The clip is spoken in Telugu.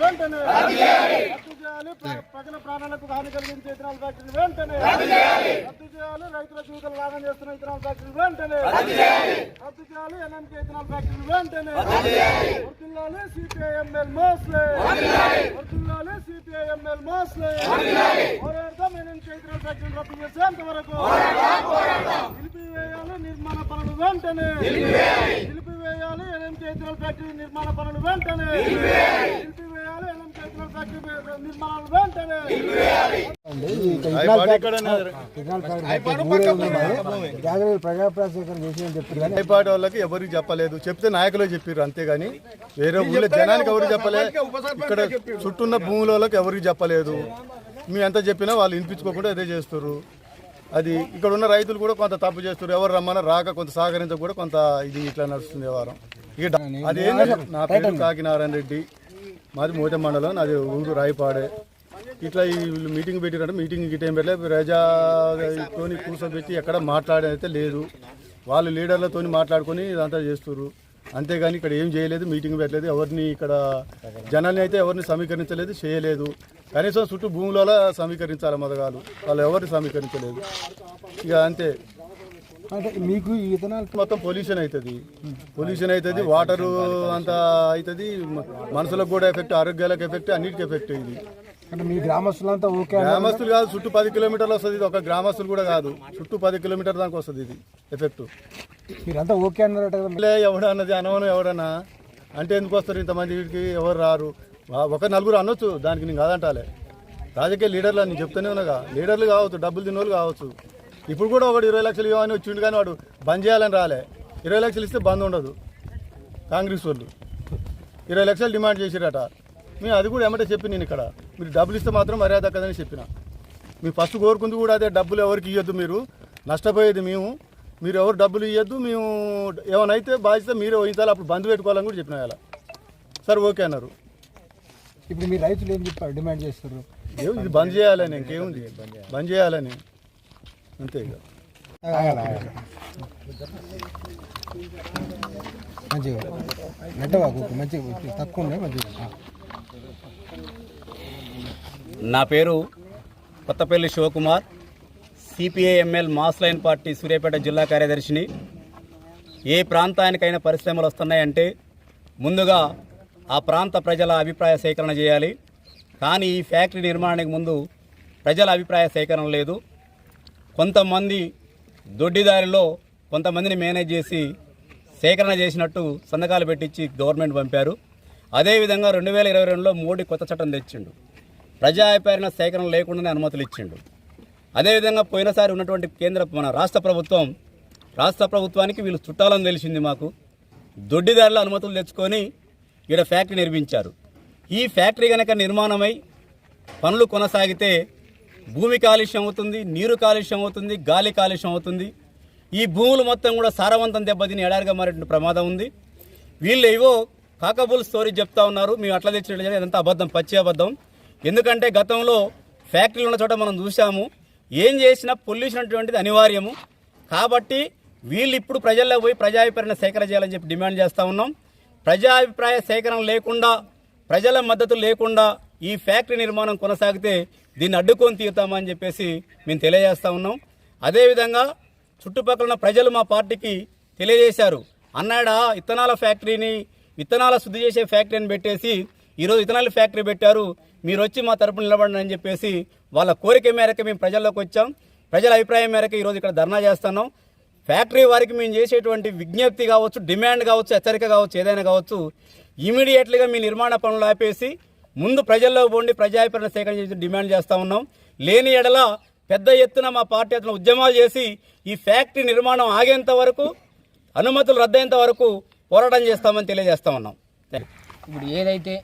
వెంటనే రద్దు చేయాలి. ప్ర- ప్రజల ప్రాణాలకు హాని కలిగించే ఇథనాల్ ఫ్యాక్టరీని వెంటనే రద్దు చేయాలి. రైతుల జీవితాలు లాగం చేస్తున్న ఇథనాల్ ఫ్యాక్టరీని వెంటనే రద్దు చేయాలి. ఎన్ఎంకే ఇథనాల్ ఫ్యాక్టరీని వెంటనే వర్తిల్లాలి. సిపిఐఎంఎల్ మోస్లే వర్తిల్లాలి. సిపిఐఎంఎల్ మోస్లే పోరాడతాం. ఎన్ఎంకే ఇథనాల్ ఫ్యాక్టరీని రద్దు చేసేంత వరకు నిలిపివేయాలి నిర్మాణ పనులు వెంటనే. నిలిపివేయాలి. ఎన్ఎంకే ఇథనాల్ ఫ్యాక్టరీ నిర్మాణ పనులు వెంటనే. నిలిపివేయాలి. హైపాటి వాళ్ళకి ఎవరికి చెప్పలేదు. చెప్తే నాయకులే చెప్పారు అంతేగాని వేరే ఊళ్ళో జనానికి ఎవరికి చెప్పలేదు ఇక్కడ చుట్టూన్న భూముల వాళ్ళకి ఎవరికి చెప్పలేదు? మీ ఎంత చెప్పినా వాళ్ళు వినిపించుకోకుండా అదే చేస్తారు అది ఇక్కడ ఉన్న రైతులు కూడా కొంత తప్పు చేస్తారు ఎవరు రమ్మన్నా రాక కొంత సహకరించ కూడా కొంత ఇది ఇట్లా నడుస్తుంది వ్యవహారం. ఇక అది ఏంటంటే నా పేరు కాకినారాయణ రెడ్డి. మాది మోతే మండలం నాది ఊరు రాయపాడే. ఇట్లా ఈ వీళ్ళు మీటింగ్ పెట్టినట్టు మీటింగ్ గిట్ ఏం పెట్టలేదు ప్రజాతోని కూర్చోబెట్టి ఎక్కడ మాట్లాడేదైతే లేదు. వాళ్ళు లీడర్లతోని మాట్లాడుకొని ఇదంతా చేస్తున్నారు అంతేగాని ఇక్కడ ఏం చేయలేదు మీటింగ్ పెట్టలేదు ఎవరిని ఇక్కడ జనాల్ని అయితే ఎవరిని సమీకరించలేదు చేయలేదు. కనీసం చుట్టూ భూములలో సమీకరించాలి మొదగాలు వాళ్ళు ఎవరిని సమీకరించలేదు. ఇక అంతే. అంటే మీకు మొత్తం పొల్యూషన్ అవుతుంది. పొల్యూషన్ అవుతుంది వాటర్ అంతా అవుతుంది మనుషులకు కూడా ఎఫెక్ట్ ఆరోగ్యాలకు ఎఫెక్ట్ అన్నిటికీ ఎఫెక్ట్ ఇది. అంటే మీ గ్రామస్తులంతా ఓకే. గ్రామస్తులు కాదు చుట్టూ పది కిలోమీటర్లు వస్తుంది ఇది ఒక గ్రామస్తులు కూడా కాదు. చుట్టూ పది కిలోమీటర్ దాకా వస్తుంది ఇది ఎఫెక్ట్. మీరంతా ఓకే అన్నారట ఎవడన్నది అనవను ఎవడన్నా? అంటే ఎందుకు వస్తారు ఇంతమంది వీటికి ఎవరు రారు? ఒక నలుగురు అనొచ్చు దానికి నేను కాదంటాలే. రాజకీయ లీడర్లు అని చెప్తూనే ఉన్నాగా. లీడర్లు కావచ్చు డబ్బులు తిన్నోళ్ళు కావచ్చు. ఇప్పుడు కూడా ఒకటి ఇరవై లక్షలు ఇవ్వని వచ్చిండు కానీ వాడు బంద్ చేయాలని రాలే. ఇరవై లక్షలు ఇస్తే బంద్ ఉండదు. కాంగ్రెస్ వాళ్ళు. ఇరవై లక్షలు డిమాండ్ చేసిరట. మేము అది కూడా ఏమంటే చెప్పి నేను ఇక్కడ. మీరు డబ్బులు ఇస్తే మాత్రం మర్యాద దక్కదని చెప్పిన. మీ ఫస్ట్ కోరుకుంది కూడా అదే డబ్బులు ఎవరికి ఇవ్వద్దు మీరు. నష్టపోయేది మేము. మీరు ఎవరు డబ్బులు ఇవ్వద్దు మేము ఏమైనా అయితే బాధ్యత మీరే వహించాలి. అప్పుడు బంద్ పెట్టుకోవాలని కూడా చెప్పిన ఇలా. సరే ఓకే అన్నారు. ఇప్పుడు మీ రైతులు ఏం చెప్పారు? డిమాండ్ చేస్తారు ఇది బంద్ చేయాలని ఇంకేముంది? బంద్ చేయాలని. అంతే ఇక. మంచిగా. నెట్టవా కుక్కు మంచిగా తక్కువ ఉన్నాయి మంచిగా. నా పేరు Kothapalli Shivakumar CPIML mass line party Suryapet జిల్లా కార్యదర్శిని. ఏ ప్రాంతానికైనా పరిశ్రమలు వస్తున్నాయంటే ముందుగా ఆ ప్రాంత ప్రజల అభిప్రాయ సేకరణ చేయాలి. కానీ ఈ ఫ్యాక్టరీ నిర్మాణానికి ముందు ప్రజల అభిప్రాయ సేకరణ లేదు. కొంతమంది దొడ్డిదారిలో కొంతమందిని మేనేజ్ చేసి సేకరణ చేసినట్టు సంతకాలు పెట్టించి గవర్నమెంట్ పంపారు. అదేవిధంగా రెండు వేల ఇరవై రెండులో మోడీ కొత్త చట్టం తెచ్చిండు. ప్రజా అభిప్రాయ సేకరణ లేకుండానే అనుమతులు ఇచ్చిండు. అదేవిధంగా పోయినసారి ఉన్నటువంటి కేంద్ర మన రాష్ట్ర ప్రభుత్వం రాష్ట్ర ప్రభుత్వానికి వీళ్ళు చుట్టాలని తెలిసింది మాకు. దొడ్డిదారుల అనుమతులు తెచ్చుకొని ఈడ ఫ్యాక్టరీ నిర్మించారు. ఈ ఫ్యాక్టరీ కనుక నిర్మాణమై పనులు కొనసాగితే భూమి కాలుష్యం అవుతుంది నీరు కాలుష్యం అవుతుంది గాలి కాలుష్యం అవుతుంది. ఈ భూములు మొత్తం కూడా సారవంతం దెబ్బతిని ఎడారిగా మారేటువంటి ప్రమాదం ఉంది. వీళ్ళు ఏవో కాకబుల్ స్టోరీ చెప్తా ఉన్నారు. మేము అట్లా తెచ్చినట్టు ఇదంతా అబద్ధం పచ్చి అబద్ధం. ఎందుకంటే గతంలో ఫ్యాక్టరీలు ఉన్న చోట మనం చూసాము ఏం చేసినా పొల్యూషన్ అటువంటిది అనివార్యము. కాబట్టి వీళ్ళు ఇప్పుడు ప్రజల్లో పోయి ప్రజాభిప్రాయం సేకరణ చేయాలని చెప్పి డిమాండ్ చేస్తూ ఉన్నాం. ప్రజాభిప్రాయ సేకరణ లేకుండా ప్రజల మద్దతు లేకుండా ఈ ఫ్యాక్టరీ నిర్మాణం కొనసాగితే దీన్ని అడ్డుకొని తీరుతామని చెప్పేసి మేము తెలియజేస్తా ఉన్నాం. అదేవిధంగా చుట్టుపక్కల ఉన్న ప్రజలు మా పార్టీకి తెలియజేశారు. అన్నాడా ఇత్తనాల ఫ్యాక్టరీని విత్తనాల శుద్ధి చేసే ఫ్యాక్టరీని పెట్టేసి ఈరోజు ఇథనాల్ ఫ్యాక్టరీ పెట్టారు. మీరు వచ్చి మా తరపున నిలబడండి అని చెప్పేసి వాళ్ళ కోరిక మేరకు మేము ప్రజల్లోకి వచ్చాం. ప్రజల అభిప్రాయం మేరకు ఈరోజు ఇక్కడ ధర్నా చేస్తున్నాం. ఫ్యాక్టరీ వారికి మేము చేసేటువంటి విజ్ఞప్తి కావచ్చు డిమాండ్ కావచ్చు హెచ్చరిక కావచ్చు ఏదైనా కావచ్చు ఇమీడియట్లీగా మీ నిర్మాణ పనులు ఆపేసి ముందు ప్రజల్లో పోండి ప్రజాభిప్రాయం సేకరణ చేసి డిమాండ్ చేస్తూ ఉన్నాం. లేని ఎడల పెద్ద ఎత్తున మా పార్టీ అతను ఉద్యమాలు చేసి ఈ ఫ్యాక్టరీ నిర్మాణం ఆగేంత వరకు అనుమతులు రద్దయ్యేంత వరకు పోరాటం చేస్తామని తెలియజేస్తా ఉన్నాం. ఇప్పుడు ఏదైతే